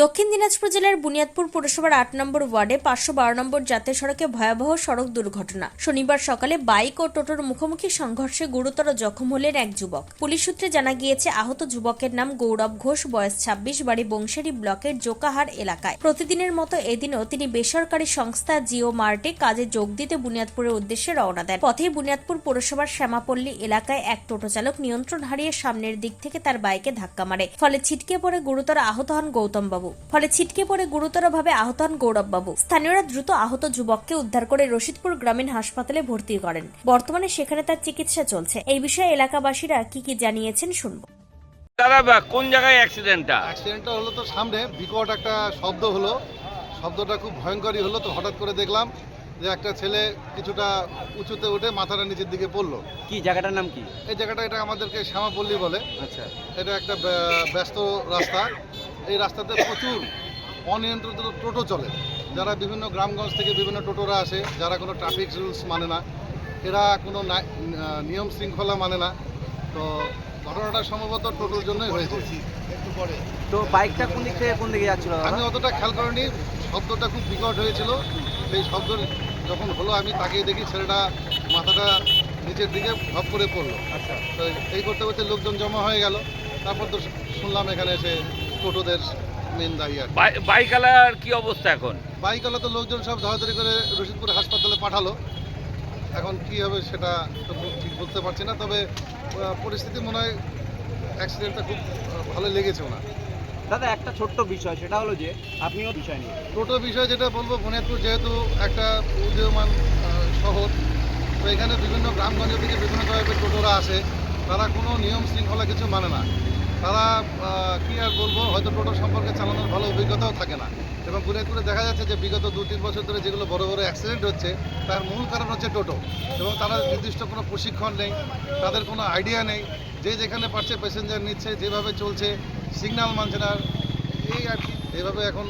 দক্ষিণ দিনাজপুর জেলার বুনিয়াদপুর পুরসভার আট নম্বর ওয়ার্ডে পাঁচশো বারো নম্বর জাতীয় সড়কে ভয়াবহ সড়ক দুর্ঘটনা। শনিবার সকালে বাইক ও টোটোর মুখোমুখি সংঘর্ষে গুরুতর জখম হলেন এক যুবক। পুলিশ সূত্রে জানা গিয়েছে, আহত যুবকের নাম গৌরব ঘোষ, বয়স ছাব্বিশ, বাড়ি বংশেরি ব্লকের জোকাহার এলাকায়। প্রতিদিনের মতো এদিনও তিনি বেসরকারি সংস্থা জিও মার্টে কাজে যোগ দিতে বুনিয়াদপুরের উদ্দেশ্যে রওনা দেন। পথে বুনিয়াদপুর পুরসভার শ্যামাপল্লী এলাকায় এক টোটো চালক নিয়ন্ত্রণ হারিয়ে সামনের দিক থেকে তার বাইকে ধাক্কা মারে। ফলে ছিটকে পড়ে গুরুতর আহত হন গৌতম বাবু। ফলে ছিটকে পড়ে গুরুতরভাবে আহত হন গৌরব বাবু স্থানীয়রা দ্রুত আহত যুবককে উদ্ধার করে রশিদপুর গ্রামীণ হাসপাতালে ভর্তি করেন। বর্তমানে সেখানে তার চিকিৎসা চলছে। এই বিষয়ে এলাকাবাসীরা কি কি জানিয়েছেন শুনব। দাদা বা কোন জায়গায় অ্যাক্সিডেন্টটা অ্যাক্সিডেন্টটা হলো তো সামনে বিকট একটা শব্দ হলো। শব্দটা খুব ভয়ঙ্করই হলো তো হঠাৎ করে দেখলাম যে একটা ছেলে কিছুটা উঁচুতে উঠে মাথাটা নিচের দিকে পড়ল। কি জায়গাটার নাম কি? এই জায়গাটা এটা আমাদেরকে শ্যামাপল্লী বলে। আচ্ছা। এটা একটা ব্যা- ব্যস্ত রাস্তা। এই রাস্তাতে প্রচুর অনিয়ন্ত্রিত টোটো চলে। যারা বিভিন্ন গ্রামগঞ্জ থেকে বিভিন্ন টোটোরা আসে যারা কোনো ট্রাফিক রুলস মানে না এরা কোনো নিয়ম শৃঙ্খলা মানে না। তো ঘটনাটা সম্ভবত টোটোর জন্যই হয়েছে। তো বাইকটা কোন দিক থেকে কোন দিকে যাচ্ছিল আমি অতটা খেয়াল করিনি শব্দটা খুব বিকট হয়েছিল। সেই শব্দ যখন হলো আমি তাকিয়ে দেখি ছেলেটা মাথাটা নিচের দিকে ভাব করে পড়ল। আচ্ছা। তো এই করতে করতে লোকজন জমা হয়ে গেল। তারপর তো শুনলাম এখানে এসে টোটোদের মেন দায়ী আর বাইকালার কি অবস্থা এখন? বাইকওয়ালা তো লোকজন সব ধরাধরি করে রশিদপুর হাসপাতালে পাঠালো। এখন কি হবে সেটা তো ঠিক বলতে পারছি না তবে পরিস্থিতি মনে হয় অ্যাক্সিডেন্টটা খুব ভালো লেগেছে ওনার। দাদা একটা ছোট্ট বিষয় সেটা হলো যে আপনিও বিষয় নিয়ে। টোটো বিষয় যেটা বলব বুনিয়াদপুর যেহেতু একটা উদীয়মান শহর তো এখানে বিভিন্ন গ্রামগঞ্জ থেকে বিভিন্ন টাইপের টোটোরা আসে। তারা কোনো নিয়ম শৃঙ্খলা কিছু মানে না। তারা কি আর বলব? হয়তো টোটো সম্পর্কে চালানোর ভালো অভিজ্ঞতাও থাকে না। এবং বুনিয়াদপুরে দেখা যাচ্ছে যে বিগত দু তিন বছর ধরে যেগুলো বড় বড় অ্যাক্সিডেন্ট হচ্ছে তার মূল কারণ হচ্ছে টোটো। এবং তারা নির্দিষ্ট কোনো প্রশিক্ষণ নেই তাদের কোনো আইডিয়া নেই। যে যেখানে পারছে প্যাসেঞ্জার নিচ্ছে যেভাবে চলছে সিগন্যাল মানছে না। এই আর কি এইভাবে এখন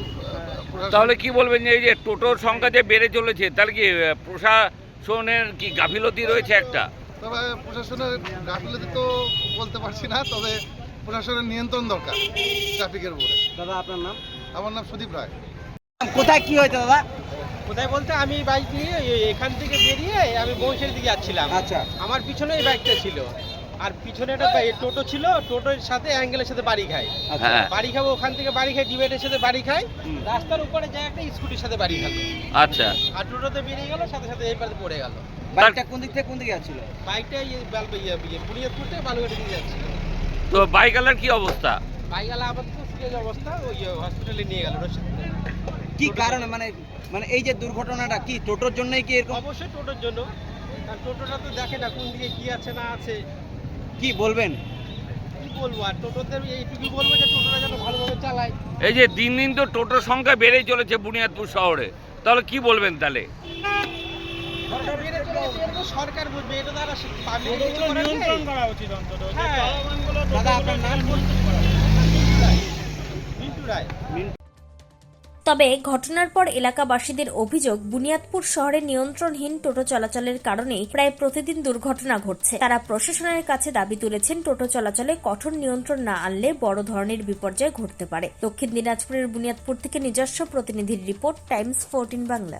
তাহলে কি বলবেন যে এই যে টোটোর সংখ্যা যে বেড়ে চলেছে তাহলে কি প্রশাসনের কি গাফিলতি রয়েছে একটা? তবে প্রশাসনের গাফিলতি তো বলতে পারছি না তবে প্রশাসনের নিয়ন্ত্রণ দরকার ট্রাফিকের উপরে। দাদা আপনার নাম? আমার নাম সুদীপ রায়। কোথায় কি হয়েছে দাদা? কোথায় বলতে আমি বাইক নিয়ে এখান থেকে বেরিয়ে আমি বংশের দিকে যাচ্ছিলাম। আচ্ছা। আমার পিছনে এই বাইকটা ছিল। আর পিছনে একটা টোটো ছিল টোটোর সাথে অ্যাঙ্গেলের সাথে বাড়ি খায়। আচ্ছা। হ্যাঁ। বাড়ি খাব ওখান থেকে বাড়ি খাই ডিবেটের সাথে বাড়ি খাই রাস্তার উপরে যায় একটা স্কুটির সাথে বাড়ি খালো আচ্ছা। আর টোটোতে বেরিয়ে গেল সাথে সাথে এই পাশে পড়ে গেল। বাইকটা কোন দিক থেকে কোন দিকে যাচ্ছিল? বাইকটা ইয়ে বাল- ইয়ে ইয়ে বুনিয়াদপুর থেকে বালুঘাটের দিকে যাচ্ছিল। তো বাইকালার কি অবস্থা? বাইক গেলে আপাতত সিরিয়াস অবস্থা ওই হসপিটালে নিয়ে গেল কি কারণে? মানে মানে এই যে দুর্ঘটনাটা কি টোটোর জন্যই কি এরকম? অবশ্যই টোটোর জন্য। কারণ টোটোটা তো দেখে না কোন দিকে কি আছে না আছে। কি বলবেন? কি বলব আর টোটোদের এইটুকুই বলব যে টোটোটা যেন ভালোভাবে চালায়। এই যে দিন দিন তো টোটোর সংখ্যা বেড়েই চলেছে বুনিয়াদপুর শহরে। তাহলে কি বলবেন তাহলে? সরকার বুঝবে এটা দ্বারা পাবলিক কিছু করার নেই। হ্যাঁ। তবে ঘটনার পর এলাকাবাসীদের অভিযোগ, বুনিয়াদপুর শহরে নিয়ন্ত্রণহীন টোটো চলাচলের কারণেই প্রায় প্রতিদিন দুর্ঘটনা ঘটছে। তারা প্রশাসনের কাছে দাবি তুলেছেন, টোটো চলাচলে কঠোর নিয়ন্ত্রণ না আনলে বড় ধরনের বিপর্যয় ঘটতে পারে। দক্ষিণ দিনাজপুরের বুনিয়াদপুর থেকে নিজস্ব প্রতিনিধির রিপোর্ট, টাইমস ফোরটিন বাংলা।